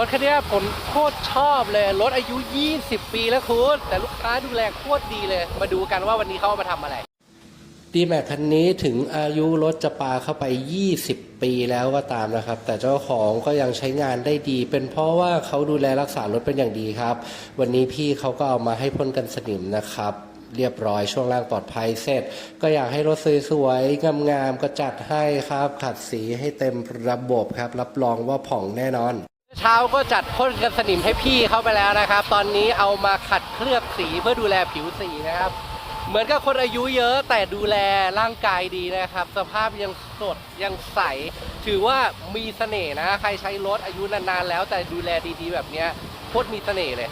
รถคันนี้ผมโคตรชอบเลย รถอายุ 20 ปีแล้วคุณ แต่ลูกค้าดูแลโคตรดีเลย มาดูกันว่าวันนี้เขาามาทำอะไรดีแม็กคันนี้ถึงอายุรถจะปาเข้าไป 20 ปีแล้วก็ตามนะครับ แต่เจ้าของก็ยังใช้งานได้ดี เป็นเพราะว่าเขาดูแลรักษารถเป็นอย่างดีครับ วันนี้พี่เขาก็เอามาให้พ่นกันสนิมนะครับเรียบร้อยช่วงล่างปลอดภัยเสร็จ ก็อยากให้รถสวยๆงามๆก็จัดให้ครับ ขัดสีให้เต็มระบบครับ รับรองว่าผ่องแน่นอน เช้าก็จัดพ่นกันสนิมให้พี่เขาไปแล้วนะครับ ตอนนี้เอามาขัดเคลือบสีเพื่อดูแลผิวสีนะครับ เหมือนกับคนอายุเยอะแต่ดูแลร่างกายดีนะครับ สภาพยังสดยังใส ถือว่ามีเสน่ห์นะ ใครใช้รถอายุนานๆแล้วแต่ดูแลดีๆ แบบเนี้ยโคตรมีเสน่ห์เลย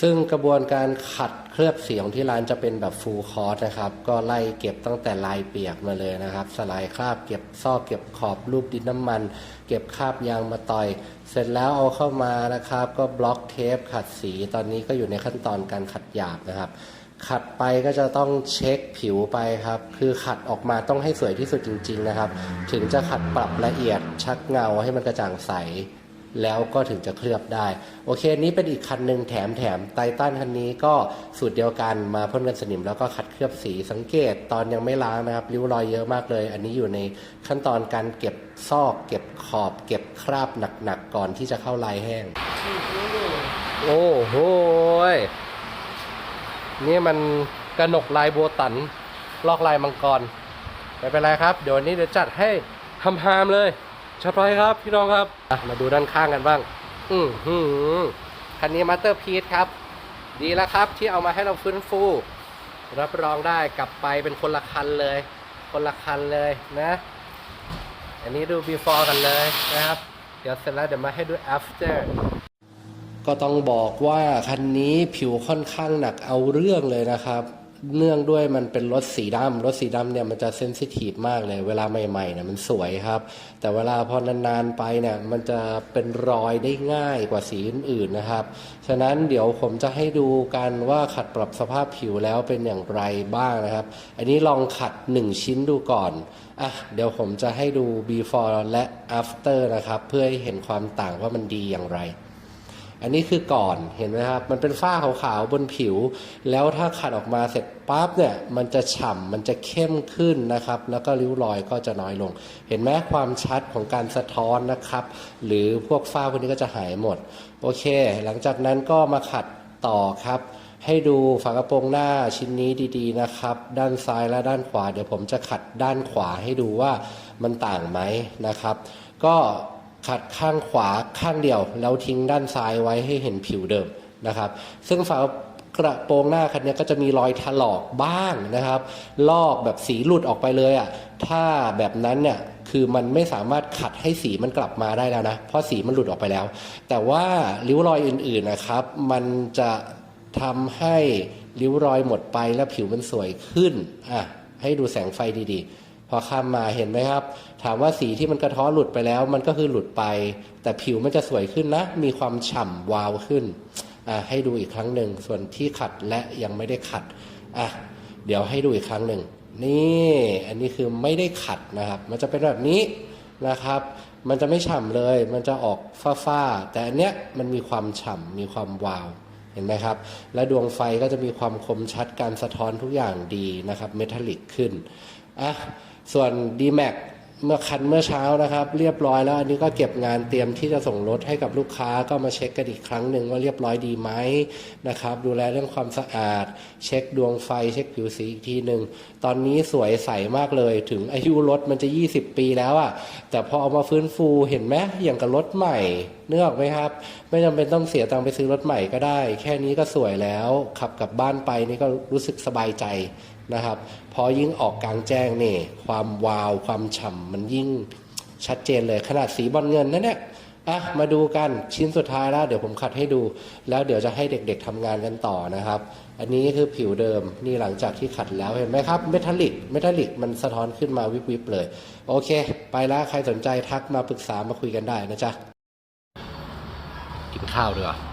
ซึ่งกระบวนการขัดเคลือบสีของที่ร้านจะเป็นแบบฟูลคอร์สนะครับ ก็ไล่เก็บตั้งแต่ลายเปียกมาเลยนะครับ สลายคราบเก็บซอกเก็บขอบรูปดินน้ำมัน เก็บคราบยางมาต่อย เสร็จแล้วเอาเข้ามานะครับ ก็บล็อกเทปขัดสีตอนนี้ก็อยู่ในขั้นตอนการขัดหยาบนะครับ ขัดไปก็จะต้องเช็คผิวไปครับ คือขัดออกมาต้องให้สวยที่สุดจริง ๆนะครับ ถึงจะขัดปรับละเอียดชักเงาให้มันกระจ่างใส แล้วก็ถึงจะเคลือบได้ โอเคนี้เป็นอีกคันหนึ่งแถมแถมไททันคันนี้ก็สูตรเดียวกันมาพ่นกันสนิมแล้วก็ขัดเคลือบสีสังเกตตอนยังไม่ล้างนะครับ ริ้วรอยเยอะมากเลย อันนี้อยู่ในขั้นตอนการเก็บซอก เก็บขอบ เก็บคราบหนักๆก่อนที่จะเข้าลายแห้ง โอ้โหยนี่มันกระหนกลายโบตัน ลอกลายมังกรไม่เป็นไรครับ เดี๋ยววันนี้เดี๋ยวจัดให้ทำฮามเลย ชัดไปครับพี่น้องครับมาดูด้านข้างกันบ้าง อือหือคันนี้มาสเตอร์พีซครับ ดีแล้วครับที่เอามาให้เราฟื้นฟู รับรองได้กลับไปเป็นคนละคันเลย คนละคันเลยนะ อันนี้ดู before กันเลยนะครับ เดี๋ยวเสร็จแล้วเดี๋ยวมาให้ดู after ก็ต้องบอกว่าคันนี้ผิวค่อนข้างหนักเอาเรื่องเลยนะครับ เนื่องด้วยมันเป็นรถสีดำรถสีดำเนี่ยมันจะเซนซิทีฟมากเลย เวลาใหม่ๆเนี่ยมันสวยครับ แต่เวลาพอนานๆไปเนี่ยมันจะเป็นรอยได้ง่ายกว่าสีอื่นๆนะครับ ฉะนั้นเดี๋ยวผมจะให้ดูกันว่าขัดปรับสภาพผิวแล้วเป็นอย่างไรบ้างนะครับ อันนี้ลองขัด 1 ชิ้นดูก่อนอะเดี๋ยวผมจะให้ดู before และ after นะครับ เพื่อให้เห็นความต่างว่ามันดีอย่างไร อันนี้คือก่อนเห็นไหมครับ มันเป็นฝ้าขาวๆบนผิว แล้วถ้าขัดออกมาเสร็จปั๊บเนี่ยมันจะฉ่ำมันจะเข้มขึ้นนะครับ แล้วก็ริ้วรอยก็จะน้อยลง เห็นไหมความชัดของการสะท้อนนะครับ หรือพวกฝ้าพวกนี้ก็จะหายหมด โอเค หลังจากนั้นก็มาขัดต่อครับให้ดูฝากระโปรงหน้าชิ้นนี้ดีๆนะครับ ด้านซ้ายและด้านขวา เดี๋ยวผมจะขัดด้านขวาให้ดูว่ามันต่างไหมนะครับ ก็ ขัดข้างขวาข้างเดียว แล้วทิ้งด้านซ้ายไว้ให้เห็นผิวเดิมนะครับ ซึ่งฝากระโปรงหน้าคันนี้ก็จะมีรอยถลอกบ้างนะครับ ลอกแบบสีหลุดออกไปเลยอะถ้าแบบนั้นเนี่ยคือมันไม่สามารถขัดให้สีมันกลับมาได้แล้วนะ เพราะสีมันหลุดออกไปแล้ว แต่ว่าริ้วรอยอื่นๆนะครับ มันจะทำให้ริ้วรอยหมดไปแล้วผิวมันสวยขึ้นอะให้ดูแสงไฟดีๆ พอข้ามมาเห็นไหมครับ ถามว่าสีที่มันกระท้อหลุดไปแล้ว มันก็คือหลุดไป แต่ผิวมันจะสวยขึ้นนะ มีความฉ่ำวาวขึ้นอะให้ดูอีกครั้งหนึ่งส่วนที่ขัดและยังไม่ได้ขัดอะเดี๋ยวให้ดูอีกครั้งหนึ่งนี่อันนี้คือไม่ได้ขัดนะครับ มันจะเป็นแบบนี้นะครับ มันจะไม่ฉ่ำเลย มันจะออกฝ้าๆแต่อันเนี้ยมันมีความฉ่ำมีความวาวเห็นไหมครับ และดวงไฟก็จะมีความคมชัดการสะท้อนทุกอย่างดีนะครับเมทัลลิกขึ้นอะ ส่วน d m a x เมื่อคันเมื่อเช้านะครับ เรียบร้อยแล้ว อันนี้ก็เก็บงานเตรียมที่จะส่งรถให้กับลูกค้าก็มาเช็คกันอีกครั้งหนึ่งว่าเรียบร้อยดีไหมนะครับ ดูแลเรื่องความสะอาด เช็คดวงไฟ เช็คผิวสีอีกทีหนึ่งตอนนี้สวยใสมากเลย ถึงอายุรถมันจะ 20 ปีแล้วอะ่ะแต่พอเอามาฟื้นฟูเห็นไหมอย่างกับรถใหม่เนื้อออกไหมครับ ไม่จำเป็นต้องเสียตังค์ไปซื้อรถใหม่ก็ได้ แค่นี้ก็สวยแล้วขับกลับบ้านไปนี่ก็รู้สึกสบายใจ นะครับพอยิ่งออกกลางแจ้งนี่ความวาวความฉ่ำมันยิ่งชัดเจนเลยขนาดสีบอลเงินนั่นเนี่ยอะมาดูกันชิ้นสุดท้ายแล้วเดี๋ยวผมขัดให้ดู แล้วเดี๋ยวจะให้เด็กๆทำงานกันต่อนะครับ อันนี้คือผิวเดิมนี่หลังจากที่ขัดแล้วเห็นไหมครับเมทัลลิกเมทัลลิกมันสะท้อนขึ้นมาวิบๆเลย โอเค ไปแล้วใครสนใจทักมาปรึกษามาคุยกันได้นะจ๊ะกินข้าวด้วย